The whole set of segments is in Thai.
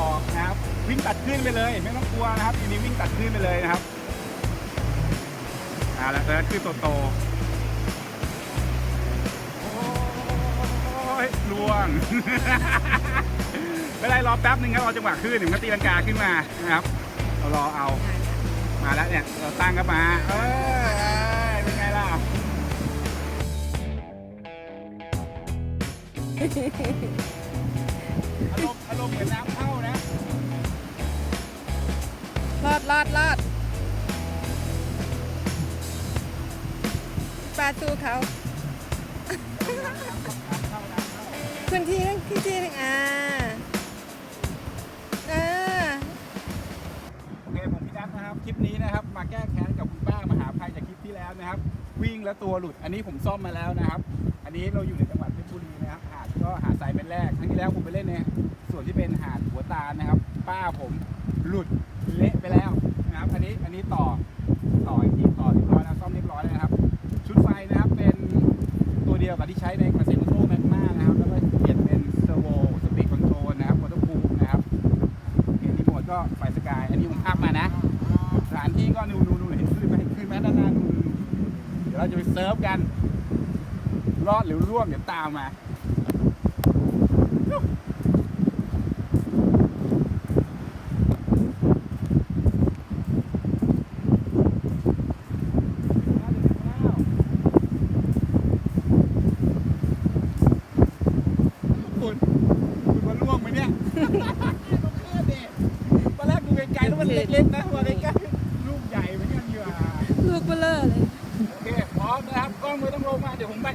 ออกนะครับ วิ่งตัดขึ้นไปเลย ไม่ต้องกลัวนะครับทีนี้วิ่งตัดขึ้นไปเลยนะครับอ่าแล้วตอนนั้นคือโตโตโอ้ยล่วง ไม่ได้รอแป๊บนึงครับรอจังหวะขึ้นถึงก็ตีลังกาขึ้นมานะครับเรารอเอามาแล้วเนี่ยเราตั้งกันมา เออเอยเป็นไงล่ะอารมณ์อารมณ์เหมือนน้ำเข้านะ รอดรอดรอดปลาสู้เขาขึ้นที่นึงที่ที่นึงอ่าอ่าโอเคผมพี่นัทนะครับคลิปนี้นะครับ มาแก้แค้นกับคุณป้ามหาภัยจากคลิปที่แล้วนะครับ วิ่งแล้วตัวหลุด อันนี้ผมซ่อมมาแล้วนะครับ อันนี้เราอยู่ในจังหวัดเพชรบุรีนะครับหาดก็หาดทรายเป็นแรกครั้งที่แล้วผมไปเล่นในส่วนที่เป็นหาดหัวตาลนะครับ ป้าผมหลุด เละไปแล้วนะครับ อันนี้อันนี้ต่อต่ออีกทีต่อเรียบร้อยแล้วซ่อมเรียบร้อยแล้วนะครับ ชุดไฟนะครับเป็นตัวเดียวกับที่ใช้ในคอนเซ็ปต์โตแมกมานะครับแล้วก็เปลี่ยนเป็นเซอร์โวสปีดคอนโทรลนะครับวอเตอร์พูนะครับเกมรีโมทก็ไฟสกาย อันนี้ผมอัพมานะสถานที่ก็นูนูนูเห็นขึ้นไหมขึ้นไหมด้านหน้านูนูเดี๋ยวเราจะไปเซิร์ฟกัน รอดหรือร่วงเดี๋ยวตามมา คุณคุณมาล่วงไหมเนี่ย ต้องขึ้นดิตอนแรกดูไกลๆแล้วมัน เล็กๆนะมาใกล้ๆลูกใหญ่เหมือนกันอยู่อะลูกเบลเลอร์เลย โอเคพร้อมนะครับกล้องไม่ต้องลงมาเดี๋ยวผมไป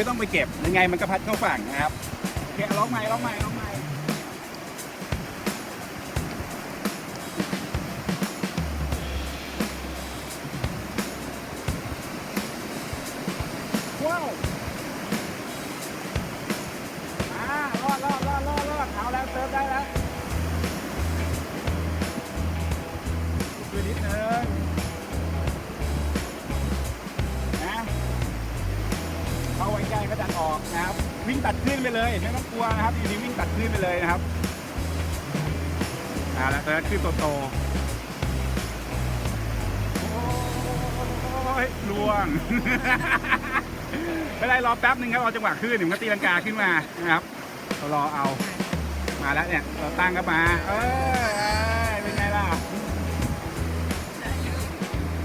ไม่ต้องไปเก็บยังไงมันก็พัดเข้าฝั่งนะครับโอเคเอาล็อกไม้ล็อกไม้ล็อกไม้ วิ่งตัดขึ้นไปเลยไม่ต้องกลัวนะครับอยู่นี้วิ่งตัดขึ้นไปเลยนะครับอ่าแล้วตอนนั้นคือโตโตโอ้ยล่วง ไม่ได้รอแป๊บนึงครับรอจังหวะขึ้นถึงก็ตีลังกาขึ้นมานะครับเรารอเอามาแล้วเนี่ยเราตั้งกันมาเออเอยเป็นไงล่ะ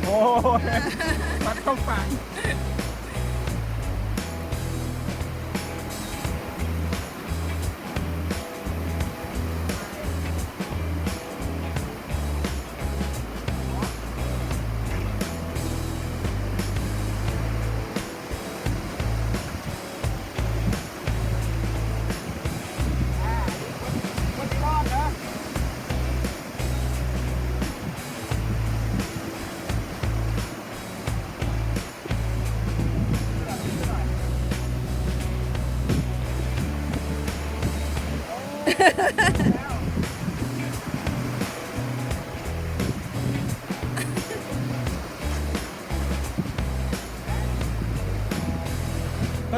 โอ้ยมันต้องฝัง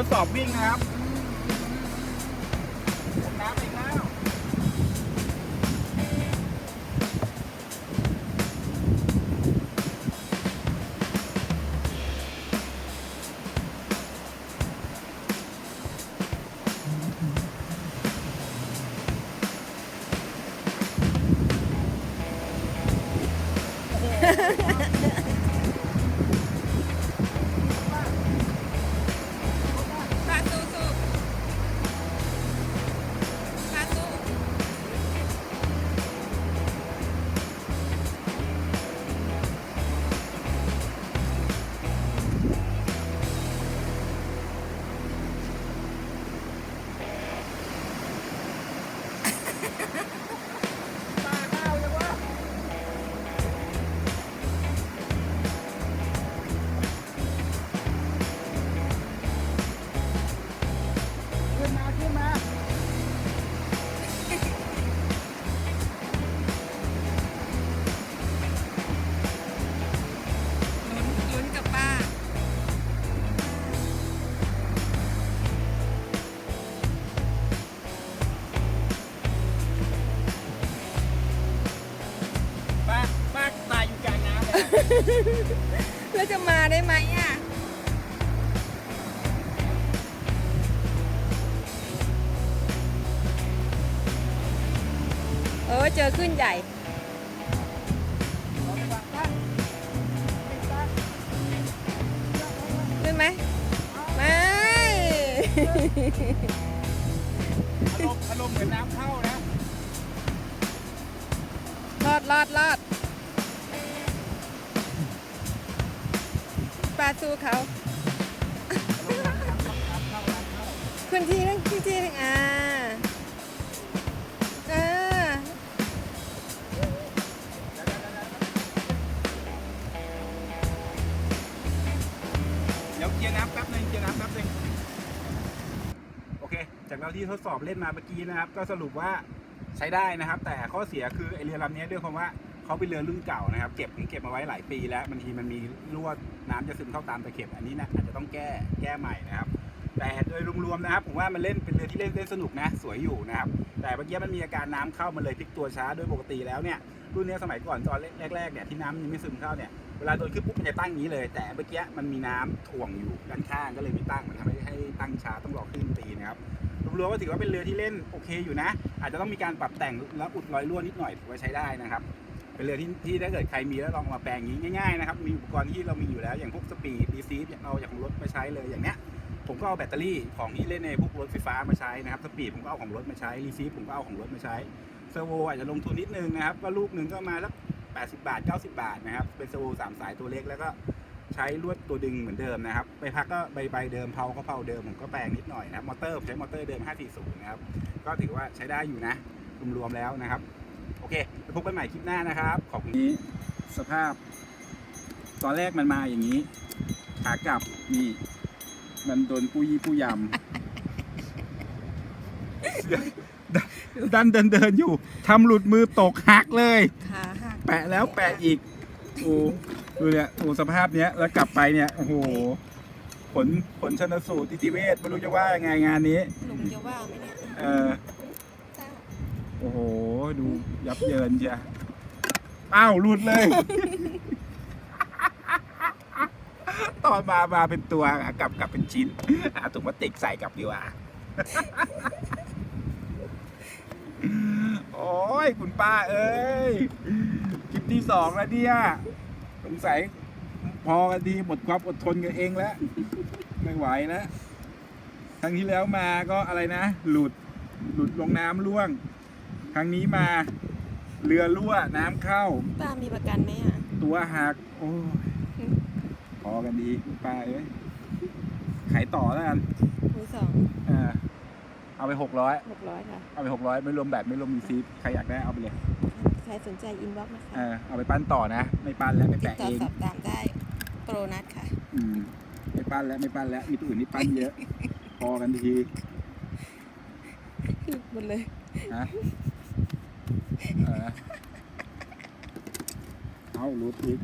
ทดสอบวิ่งนะครับน้ำอีกแล้ว แล้วจะมาได้ไหมอะเออเจอขึ้นใหญ่ขึ้นไหมไม่อารมณ์อารมณ์เหมือนน้ำเข้านะ รอดรอดรอดาสู้เขาขึ้นที่นึงขึ้นที่นึงอ่าอ่าเดี๋ยวเกียร์น้ำแป๊บหนึงเกียร์น้ำแป๊บหนึงโอเค จากเราที่ทดสอบเล่นมาเมื่อกี้นะครับ ก็สรุปว่าใช้ได้นะครับ แต่ข้อเสียคือไอเรือลำนี้ด้วยความว่า เขาเป็นเรือรุ่นเก่านะครับ เก็บเก็บมาไว้หลายปีแล้วบางทีมันมีรั่วน้ำจะซึมเข้าตามตะเข็บอันนี้นะอาจจะต้องแก้แก้ใหม่นะครับ แต่โดยรวมๆนะครับผมว่ามันเล่นเป็นเรือที่เล่นเล่นสนุกนะสวยอยู่นะครับ แต่เมื่อกี้มันมีอาการน้ำเข้ามันเลยพลิกตัวช้าโดยปกติแล้วเนี่ยรุ่นนี้สมัยก่อนตอนแรกๆเนี่ยที่น้ำยังไม่ซึมเข้าเนี่ยเวลาโดนขึ้นปุ๊บมันจะตั้งนี้เลย แต่เมื่อกี้มันมีน้ำถ่วงอยู่ด้านข้างก็เลยไม่ตั้งมันทำให้ให้ตั้งช้าต้องรอขึ้นตีนะครับรวมๆก็ถือว่าเป็นเรือที่เล่นโอเคอยู่นะ อาจจะต้องมีการปรับแต่งแล้วอุดรอยรั่วนิดหน่อยถือว่าใช้ได้นะครับ เป็นเรือที่ที่ถ้าเกิดใครมีแล้วลองมาแปลงงนี้ง่ายๆนะครับมีอุปกรณ์ที่เรามีอยู่แล้วอย่างพวกสปีดดีซีฟเอาจากของรถมาใช้เลยอย่างเนี้ยผมก็เอาแบตเตอรี่ของที่เล่นในพวกรถไฟฟ้ามาใช้นะครับสปีดผมก็เอาของรถมาใช้รีซีฟผมก็เอาของรถมาใช้เซอร์โวอาจจะลงทุนนิดนึงนะครับก็ลูกหนึ่งก็มาสัก80 บาท 90 บาทนะครับเป็นเซอร์โวสามสายตัวเล็กแล้วก็ใช้ลวดตัวดึงเหมือนเดิมนะครับใบพักก็ใบใบเดิมเพาก็เพาเดิมผมก็แปลงนิดหน่อยนะครับมอเตอร์ผมใช้มอเตอร์เดิม 540 นะครับก็ถือว่าใช้ได้อยู่นะรวมๆแล้วนะครับโอเค พบกันใหม่คลิปหน้านะครับ ขอบคุณนี้สภาพ ตอนแรกมันมาอย่างนี้ ขากลับนี่ มันโดนปุยปุยยำดันเดินเดินอยู่ทำหลุดมือตกหักเลย ขาหักแปะแล้วแปะอีกโอ้ดูเนี่ยโอ้สภาพเนี้ยแล้วกลับไปเนี่ยโอ้โหผลผลชนสูตรนิติเวชไม่รู้จะว่ายังไงงานนี้ลุงจะว่าไหมเนี่ย เออ โอ้โห ดูยับเยินเชียอ้าวหลุดเลย ตอนมามาเป็นตัวอะกลับกลับเป็นชิ้นหาถุงพลาสติกใส่กลับดีกว่า โอ้ยคุณป้าเอ้ย คลิปที่สองแล้วเนี่ยสงสัยพอกันดีหมดความอดทนกันเองแล้ว ไม่ไหวแล้วครั้งที่แล้วมาก็อะไรนะ หลุดหลุดลงน้ำล่วง ครั้งนี้มาเรือรั่วน้ำเข้า ป้ามีประกันไหมอะ ตัวหัก โอ้ยพอกันดีคุณป้าเอ้ยขายต่อแล้วกันมือสองเออเอาไปหกร้อยหกร้อยค่ะ เอาไปหกร้อยไม่รวมแบตไม่รวมมีซีฟใครอยากได้เอาไปเลยใครสนใจอินบ็อกซ์นะคะ เออเอาไปปั้นต่อนะ ไม่ปั้นแล้วไม่ติดแปะต่อเองสอบถามได้ โปรนัทค่ะ อืมไม่ปั้นแล้วไม่ปั้นแล้วมีตัวอื่นที่ปั้นเยอะ พอกันที หมดเลย ฮะเออ เอารูดอีก